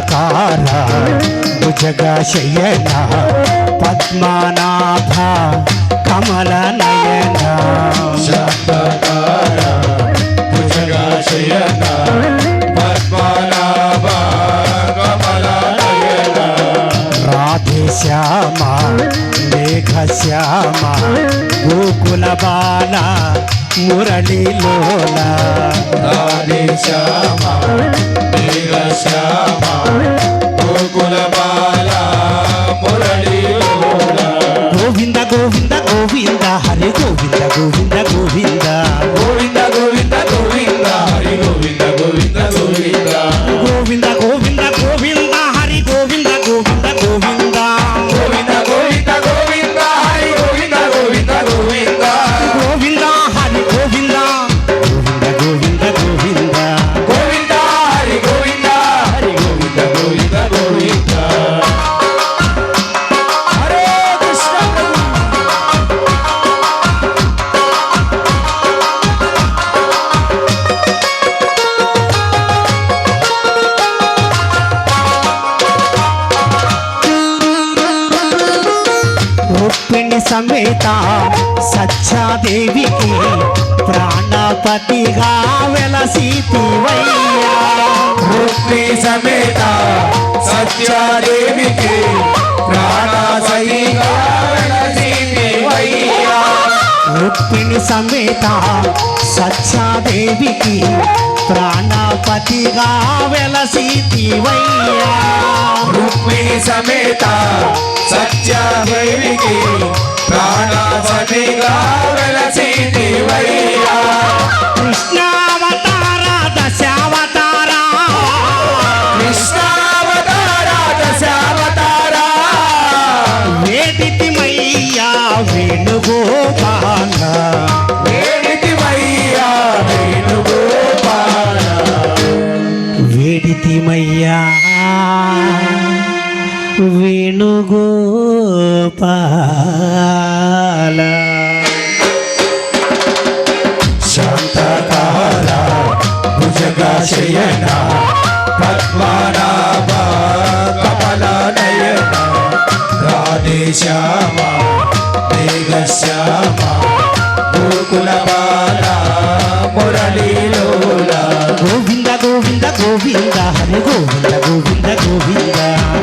శాంతాకార భుజగ శయన పద్మనాభ కమల నయన శాంతకార భుజగా శయన పద్మనాభ కమల నయన రాధే శ్యామ మేఘ శ్యామ గోకుల బాల మురళీలోల రాధే శ్యామ మేఘ శ్యామ సమేత సత్యాదేవికి ప్రాణపతిగా వెలసితివయ్యా రుక్మి సమేత సత్యాదేవికి ప్రాణ సహిగా వెలసితివయ్యా. రుక్మిణి సమేత సత్యాదేవికి ప్రాణపతిగా వెలసితివయ్యా రుక్మిణి సమేత సత్యదేవికి ప్రాణావనిగా వెలసి దివయ్యా వేణుగోపాల శాంతకార భుజగా శయన పద్మనాభ కమల నయన రాధే శ్యామ మేఘ శ్యామ గోకుల బాల మురళీలోల. గోవింద గోవింద గోవింద హరి గోవింద గోవింద గోవింద.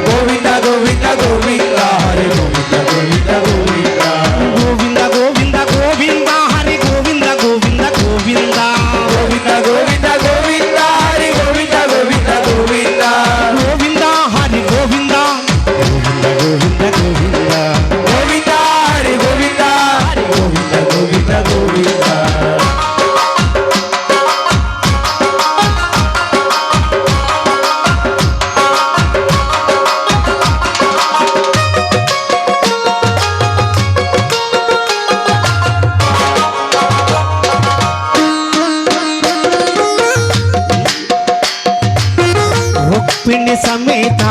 గోవింద గోవింద గోవింద. సమేత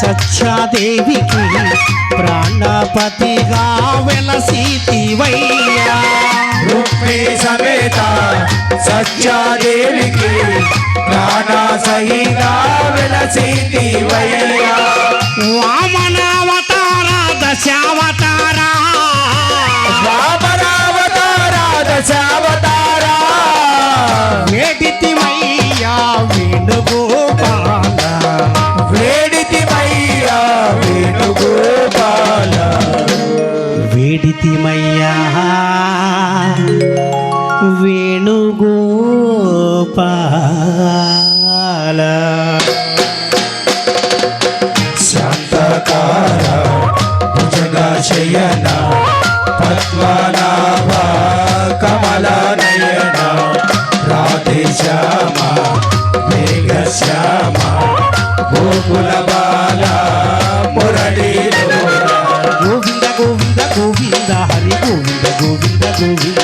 సత్యాదేవికి ప్రాణపతిగా వెలసితివయ్యా రుక్మి సమేత సత్యాదేవికి ప్రాణ సహిత వెలసింది వయ్యా. వామనావతార దశావతార చేరితిమయ్యా వేణుగోపాల. శాంతకార భుజగ శయన పద్మనాభ కమల నయన రాధే శ్యామ మేఘ శ్యామ గోకుల గోవింద గోవింద